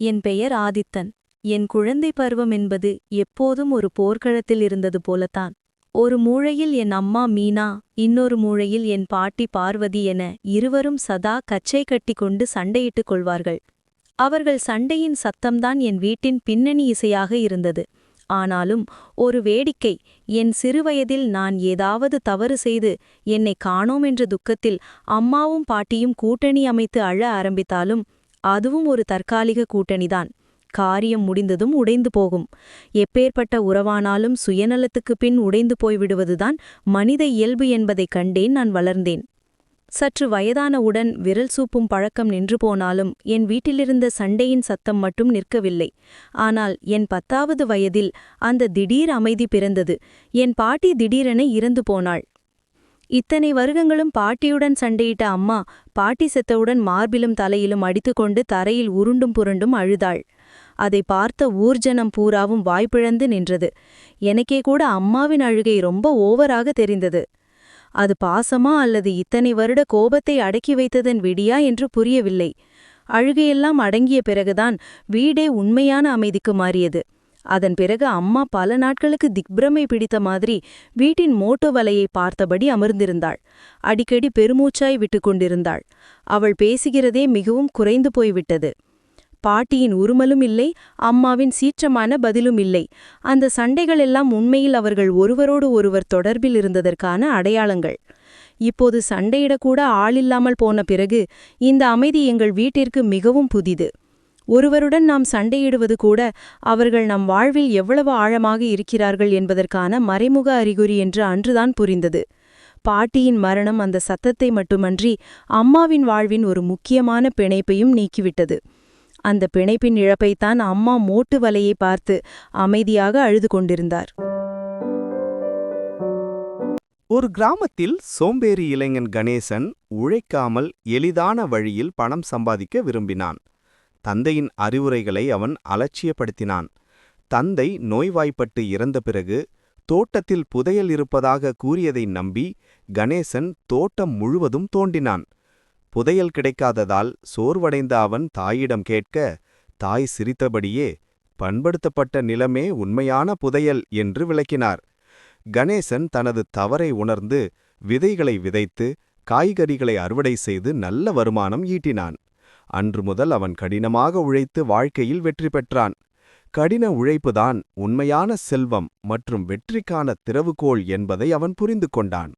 என் பெயர் ஆதித்தன். என் குழந்தை பருவம் என்பது எப்போதும் ஒரு போர்க்களத்தில் இருந்தது போலத்தான். ஒரு மூழையில் என் அம்மா மீனா இன்னொரு மூழையில் என் பாட்டி பார்வதி என இருவரும் சதா கச்சை கட்டி கொண்டு சண்டையிட்டுக் கொள்வார்கள். அவர்கள் சண்டையின் சத்தம்தான் என் வீட்டின் பின்னணி இசையாக இருந்தது. ஆனாலும் ஒரு வேடிக்கை என் சிறுவயதில் நான் ஏதாவது தவறு செய்து என்னை காணோம் என்ற துக்கத்தில் அம்மாவும் பாட்டியும் கூட்டணி அமைத்து அழ ஆரம்பித்தாலும் அதுவும் ஒரு தற்காலிக கூட்டணிதான். காரியம் முடிந்ததும் உடைந்து போகும். எப்பேற்பட்ட உறவானாலும் சுயநலத்துக்கு பின் உடைந்து போய்விடுவதுதான் மனித இயல்பு என்பதைக் கண்டேன் நான் வளர்ந்தேன். சற்று வயதானவுடன் விரல் சூப்பும் பழக்கம் நின்று போனாலும் என் வீட்டிலிருந்த சண்டையின் சத்தம் மட்டும் நிற்கவில்லை. ஆனால் என் பத்தாவது வயதில் அந்த திடீர் அமைதி பிறந்தது. என் பாட்டி திடீரென இறந்து போனாள். இத்தனை வருகங்களும் பாட்டியுடன் சண்டையிட்ட அம்மா பாட்டி செத்தவுடன் மார்பிலும் தலையிலும் அடித்துக்கொண்டு தரையில் உருண்டும் புரண்டும் அழுதாள். அதை பார்த்த ஊர்ஜனம் பூராவும் வாய்ப்பிழந்து நின்றது. எனக்கே கூட அம்மாவின் அழுகை ரொம்ப ஓவராக தெரிந்தது. அது பாசமா அல்லது இத்தனை வருட கோபத்தை அடக்கி வைத்ததன் விடியா என்று புரியவில்லை. அழுகையெல்லாம் அடங்கிய பிறகுதான் வீடே உண்மையான அமைதிக்கு மாறியது. அதன் பிறகு அம்மா பல நாட்களுக்கு திக்பிரமை பிடித்த மாதிரி வீட்டின் மோட்டோ வலையை பார்த்தபடி அமர்ந்திருந்தாள். அடிக்கடி பெருமூச்சாய் விட்டு கொண்டிருந்தாள். அவள் பேசுகிறதே மிகவும் குறைந்து போய்விட்டது. பாட்டியின் உருமலும் இல்லை அம்மாவின் சீற்றமான பதிலும் இல்லை. அந்த சண்டைகள் எல்லாம் உண்மையில் அவர்கள் ஒருவரோடு ஒருவர் தொடர்பில் இருந்ததற்கான அடையாளங்கள். இப்போது சண்டையிடக்கூட ஆளில்லாமல் போன பிறகு இந்த அமைதி எங்கள் வீட்டிற்கு மிகவும் புதிது. ஒருவருடன் நாம் சண்டையிடுவது கூட அவர்கள் நம் வாழ்வில் எவ்வளவு ஆழமாக இருக்கிறார்கள் என்பதற்கான மறைமுக அறிகுறி என்று அன்றுதான் புரிந்தது. பாட்டியின் மரணம் அந்த சத்தத்தை மட்டுமன்றி அம்மாவின் வாழ்வின் ஒரு முக்கியமான பிணைப்பையும் நீக்கிவிட்டது. அந்த பிணைப்பின் இழப்பைத்தான் அம்மா மோட்டு வலையை பார்த்து அமைதியாக அழுது கொண்டிருந்தார். ஒரு கிராமத்தில் சோம்பேறி இளைஞன் கணேசன் உழைக்காமல் எளிதான வழியில் பணம் சம்பாதிக்க விரும்பினான். தந்தையின் அறிவுரைகளை அவன் அலட்சியப்படுத்தினான். தந்தை நோய்வாய்ப்பட்டு இறந்த பிறகு தோட்டத்தில் புதையல் இருப்பதாக கூறியதை நம்பி கணேசன் தோட்டம் முழுவதும் தோண்டினான். புதையல் கிடைக்காததால் சோர்வடைந்த அவன் தாயிடம் கேட்க தாய் சிரித்தபடியே பண்படுத்தப்பட்ட நிலமே உண்மையான புதையல் என்று விளக்கினார். கணேசன் தனது தவறை உணர்ந்து விதைகளை விதைத்து காய்கறிகளை அறுவடை செய்து நல்ல வருமானம் ஈட்டினான். அன்று முதல் அவன் கடினமாக உழைத்து வாழ்க்கையில் வெற்றி பெற்றான். கடின உழைப்புதான் உண்மையான செல்வம் மற்றும் வெற்றிக்கான திறவுகோள் என்பதை அவன் புரிந்து கொண்டான்.